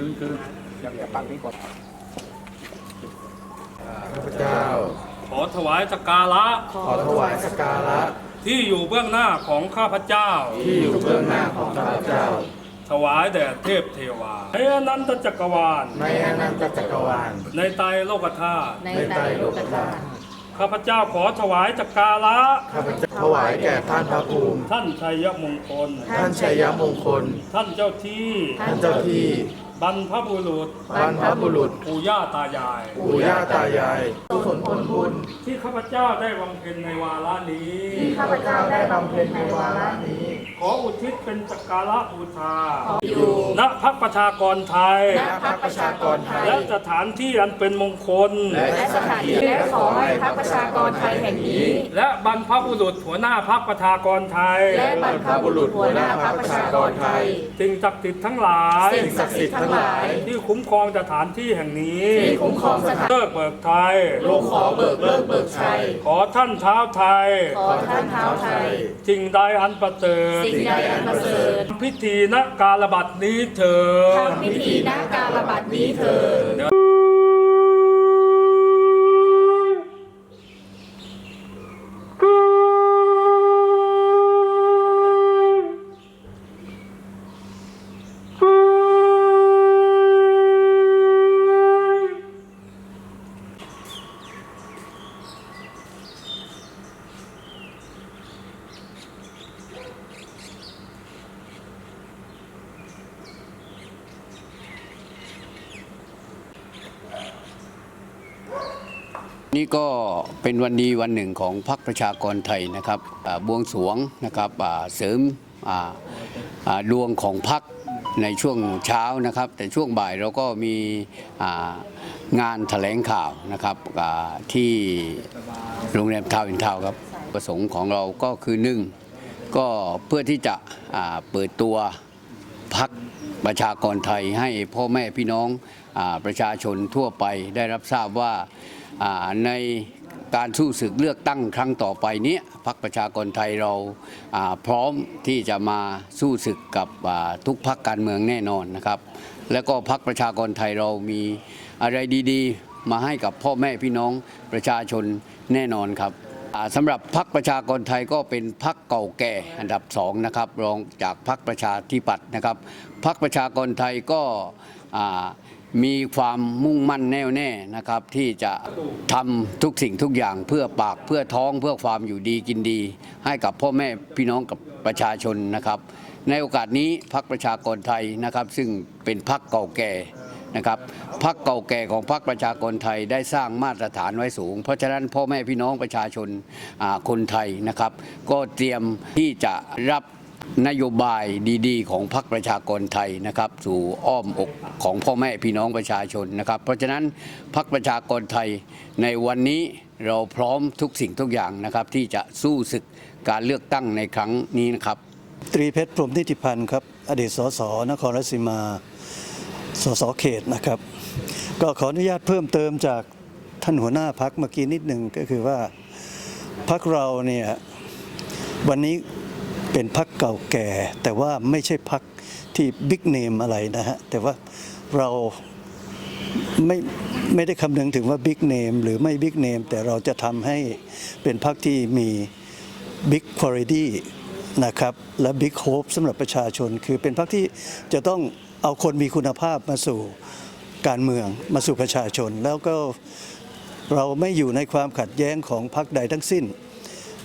คือคืออยากจะปักนี้ก่อนข้าพเจ้า ขอถวายสักการะ ขอถวายสักการะ ที่อยู่เบื้องหน้าของข้าพเจ้า ที่อยู่เบื้องหน้าของข้าพเจ้า ถวายแด่เทพเทวา ในอนันตจักรวาล ในอนันตจักรวาล ในไตรโลกธาตุ ในไตรโลกธาตุข้าพเจ้าขอถวายสักการะ ข้าพเจ้าถวายแก่ท่านพระภูมิ ท่านชัยมงคล ท่านชัยมงคล ท่านเจ้าที่ ท่านเจ้าที่ บรรพบุรุษบรรพบุรุษ ปู่ย่าตายาย ปู่ย่าตายายทุกคนผลบุญ ที่ข้าพเจ้าได้บำเพ็ญในวาระนี้ข้าพเจ้าได้บำเพ็ญในวาระนี้ ขออุทิศเป็นสักการะบูชาอยู่ณพักประชากรไทย ณพรรคประชากรไทย และสถานที่อันเป็นมงคล และสถานที่และขอให้พรรคประชากรไทยแห่งนี้ และบรรพบุรุษหัวหน้าพักประชากรไทย และบรรพบุรุษหัวหน้าพรรคประชากรไทย สิ่งศักดิ์สิทธิ์ทั้งหลาย สิ่งศักดิ์สิทธิ์ทั้งหลาย ที่คุ้มครองสถานที่แห่งนี้ ที่คุ้มครองสถานเลิกเบิกไทยลูกขอเบิกเลิกเบิกชัย ขอท่านเท้าไทย ขอท่านเท้าไทย สิ่งใดอันประเสริฐสิ่งใดอันประเสริฐพิธีณการบัดนี้เถิดทำพิธีณการระบาดนี้เถิด นี่ก็เป็นวันดีวันหนึ่งของพรรคประชากรไทยนะครับบวงสรวงนะครับเสริมดวงของพรรคในช่วงเช้านะครับ แต่ช่วงบ่ายเราก็มีงานแถลงข่าวนะครับที่โรงแรมทาวน์อินทาวน์ครับประสงค์ของเราก็คือหนึ่งก็เพื่อที่จะเปิดตัวพัก ประชากรไทยให้พ่อแม่พี่น้องอประชาชนทั่วไปได้รับทราบว่าในการสู้ศึกเลือกตั้งครั้งต่อไปนี้ยพักประชากรไทยเราาพร้อมที่จะมาสู้ศึกกับทุกพักการเมืองแน่นอนนะครับ แล้วก็พักประชากรไทยเรามีอะไรดี ๆ มาให้กับพ่อแม่พี่น้องประชาชนแน่นอนครับ สำหรับพักประชากรไทยก็เป็นพักเก่าแก่อันดับสองนะครับรองจากพักประชาธิปัตย์นะครับพักประชากรไทยก็มีความมุ่งมั่นแน่วแน่นะครับ ที่จะทำทุกสิ่งทุกอย่างเพื่อปากเพื่อท้องเพื่อความอยู่ดีกินดี ให้กับพ่อแม่พี่น้องกับประชาชนนะครับ ในโอกาสนี้พักประชากรไทยนะครับ ซึ่งเป็นพักเก่าแก่ นะครับพักเก่าแก่ของพักประชากรไทยได้สร้างมาตรฐานไว้สูง เพราะฉะนั้นพ่อแม่พี่น้องประชาชนคนไทยนะครับ ก็เตรียมที่จะรับนโยบายดีๆ ของพรรคประชากรไทยนะครับ สู่อ้อมอกของพ่อแม่พี่น้องประชาชนนะครับ เพราะฉะนั้นพรรคประชากรไทยในวันนี้เราพร้อมทุกสิ่งทุกอย่างนะครับ ที่จะสู้ศึกการเลือกตั้งในครั้งนี้นะครับ ตรีเพชรพรมนิติพันธ์ครับ อดีตสสนครราชสีมา สสเขตนะครับ ก็ขออนุญาตเพิ่มเติมจากท่านหัวหน้าพักเมื่อกี้นิดหนึ่งก็คือว่าพักเราเนี่ยวันนี้เป็นพักเก่าแก่ แต่ว่าไม่ใช่พักที่บิ๊กเนมอะไรนะฮะแต่ว่าเราไม่ไม่ได้คำนึงถึงว่าบิ๊กเนมหรือไม่บิ๊กเนมแต่เราจะทำให้เป็นพักที่มีบิ๊กควอริตี้นะครับและบิ๊กโฮปสำหรับประชาชน คือเป็นพรรคที่จะต้อง เอาคนมีคุณภาพมาสู่การเมืองมาสู่ประชาชน แล้วก็เราไม่อยู่ในความขัดแย้งของพรรคใดทั้งสิ้น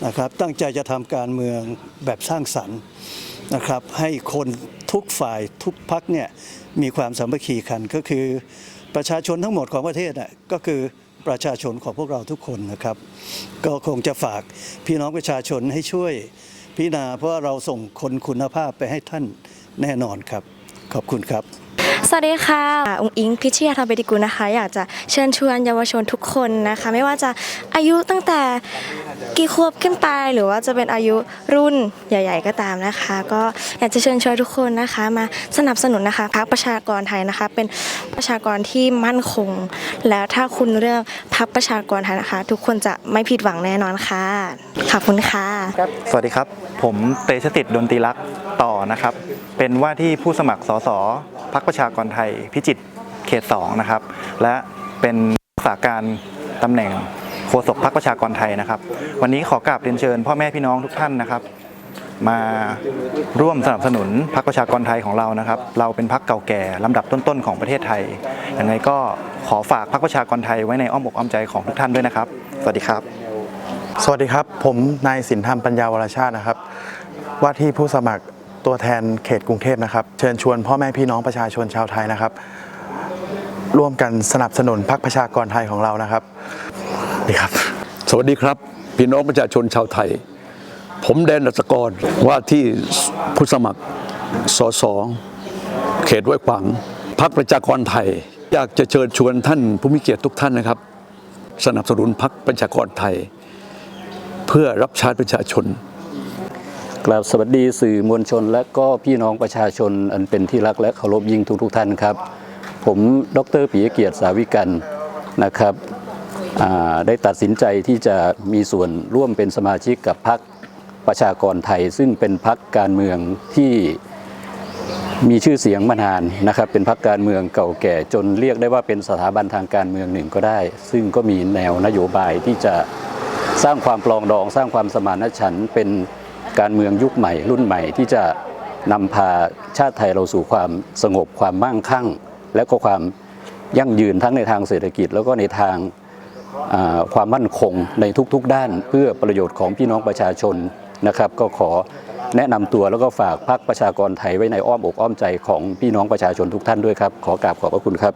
นะครับ ตั้งใจจะทำการเมืองแบบสร้างสรรค์นะครับ ให้คนทุกฝ่ายทุกพรรคเนี่ยมีความสามัคคีกันก็คือประชาชนทั้งหมดของประเทศน่ะก็คือประชาชนของพวกเราทุกคนนะครับ ก็คงจะฝากพี่น้องประชาชนให้ช่วยพิจารณาเพราะเราส่งคนคุณภาพไปให้ท่านแน่นอนครับ ขอบคุณครับ สวัสดีค่ะองค์อิงพิชยาธรรมเบดิกุลนะคะ อยากจะเชิญชวนเยาวชนทุกคนนะคะ ไม่ว่าจะอายุตั้งแต่กี่ขวบขึ้นไปหรือว่าจะเป็นอายุรุ่นใหญ่ ๆ ก็ตามนะคะ ก็อยากจะเชิญชวนทุกคนนะคะ มาสนับสนุนนะคะพรรคประชากรไทยนะคะ เป็นประชากรที่มั่นคง แล้วถ้าคุณเรื่องพรรคประชากรไทยนะคะ ทุกคนจะไม่ผิดหวังแน่นอนค่ะขอบคุณค่ะสวัสดีครับ ผมเตชะติดดนตรีรักษ์ต่อนะครับ เป็นว่าที่ผู้สมัครสสพักประชากรไทยพิจิตรเขต2นะครับ และเป็นรักษาการ ตำแหน่งโฆษกพักประชากรไทยนะครับ วันนี้ขอกราบเรียนเชิญพ่อแม่พี่น้องทุกท่านนะครับ มาร่วมสนับสนุนพักประชากรไทยของเรานะครับ เราเป็นพักเก่าแก่ลำดับต้นๆของประเทศไทยยังไงก็ขอฝากพักประชากรไทยไว้ในอ้อมอกอ้อมใจของทุกท่านด้วยนะครับ สวัสดีครับ สวัสดีครับ ผมนายสินธรรมปัญญาวรชาตินะครับ ว่าที่ผู้สมัครตัวแทนเขตกรุงเทพนะครับ เชิญชวนพ่อแม่พี่น้องประชาชนชาวไทยนะครับ ร่วมกันสนับสนุนพรรคประชากรไทยของเรานะครับนี่ครับ สวัสดีครับ พี่น้องประชาชนชาวไทย ผมแดนรัศกรว่าที่ผู้สมัครสสเขตห้วยขวางพักประชากรไทย อยากจะเชิญชวนท่านผู้มีเกียรติทุกท่านนะครับ สนับสนุนพักประชากรไทย เพื่อรับใช้ประชาชนกราบสวัสดีสื่อมวลชนและก็พี่น้องประชาชนอันเป็นที่รักและเคารพยิ่งทุกทุกๆท่านครับ ผมดรปิยเกียรติสาวิกันนะครับได้ตัดสินใจที่จะมีส่วนร่วมเป็นสมาชิกกับพรรคประชากรไทย ซึ่งเป็นพรรคการเมืองที่มีชื่อเสียงมานานนะครับ เป็นพรรคการเมืองเก่าแก่จนเรียกได้ว่าเป็นสถาบันทางการเมืองหนึ่งก็ได้ ซึ่งก็มีแนวนโยบายที่จะสร้างความปลองดอง สร้างความสมานฉันท์เป็นการเมืองยุคใหม่รุ่นใหม่ที่จะนำพาชาติไทยเราสู่ความสงบความมั่งคั่ง และก็ความยั่งยืนทั้งในทางเศรษฐกิจ แล้วก็ในทางความมั่นคงในทุกๆ ด้าน เพื่อประโยชน์ของพี่น้องประชาชนนะครับ ก็ขอแนะนำตัวแล้วก็ฝากพรรคประชากรไทยไว้ในอ้อมอกอ้อมใจของพี่น้องประชาชนทุกท่านด้วยครับ ขอกราบขอบพระคุณครับ